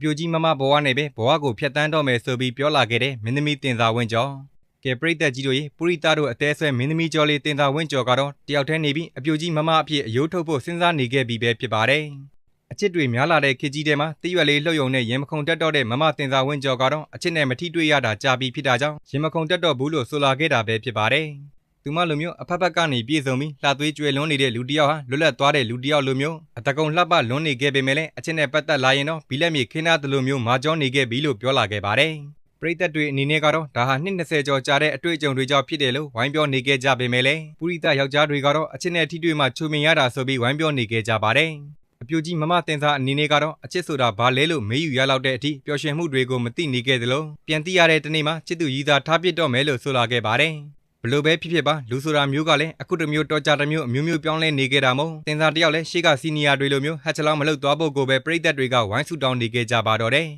ပြိုကြီးမမဘဝနဲ့ပဲဘဝကိုဖျက်ဆီးတော့မယ်ဆိုပြီးပြောလာခဲ့တဲ့မင်းသမီးတင်သာဝင်းကျော်ကဲပရိသတ်ကြီးတို့ရေပုရိသတို့အသေးဆွဲမင်းသမီးကျော်လေးတင်သာဝင်းကျော်ကတော့တယောက်တည်းနေပြီးအပြိုကြီးမမအဖြစ်အယိုးထုတ်ဖို့စဉ်းစားနေခဲ့ပြီးပဲဖြစ်ပါတယ်အချစ်တွေများလာတဲ့ခေတ်ကြီးထဲမှာတရွက်လေးလှုပ်ယုံနဲ့ရင်မခုန်တက်တော့တဲ့မမတင်သာဝင်းကျော်ကတော့အချစ်နဲ့မထိတွေ့ရတာကြာပြီးဖြစ်တာကြောင့်ရင်မခုန်တက်တော့ဘူးလို့ဆိုလာခဲ့တာပဲဖြစ်ပါတယ် သူမလိုမျိုးအဖက်ဖက်ကနေပြေဆုံးပြီးလှသွေးကြွယ်လွန်းနေတဲ့လူတစ်ယောက်ဟာလွတ်လပ်သွားတဲ့လူတစ်ယောက်လိုမျိုးအတကုံလှပလွန်းနေခဲ့ပေမဲ့လည်းအချစ်နဲ့ပတ်သက်လာရင်တော့ဘီလက်မြေခင်းသားတလိုမျိုးမာကျောနေခဲ့ပြီလို့ပြောလာခဲ့ပါတယ်ပရိသတ်တွေအနေနဲ့ကတော့ဒါဟာနှစ်20ကျော်ကြာတဲ့အတွေ့အကြုံတွေကြောင့်ဖြစ်တယ်လို့ဝိုင်းပြောနေခဲ့ကြပေမဲ့လည်းပုရိသယောက်ျားတွေကတော့အချစ်နဲ့ထိတွေ့မှချုံမြင်ရတာဆိုပြီးဝိုင်းပြောနေခဲ့ကြပါတယ်အပြိုကြီးမမတင်စားအနေနဲ့ကတော့အချစ်ဆိုတာဘာလဲလို့မေးယူရလောက်တဲ့အထိပျော်ရွှင်မှုတွေကိုမသိနေခဲ့သလိုပြန်သိရတဲ့တနေ့မှာချစ်သူရည်သားထားပစ်တော့မယ်လို့ဆိုလာခဲ့ပါတယ် ဘလို့ပဲဖြစ်ဖြစ်ပါလူဆိုတာမျိုးကလည်းအခုတမျိုးတော့ကြတမျိုးအမျိုးမျိုးပြောင်းလဲနေခဲ့တာမို့တင်စားတယောက်လည်းရှေ့ကစီနီယာတွေလိုမျိုးဟက်ချလောင်းမလုပ်သွားဖို့ကိုပဲပြည်သက်တွေကဝိုင်းဆူတောင်းနေခဲ့ကြပါတော့တယ်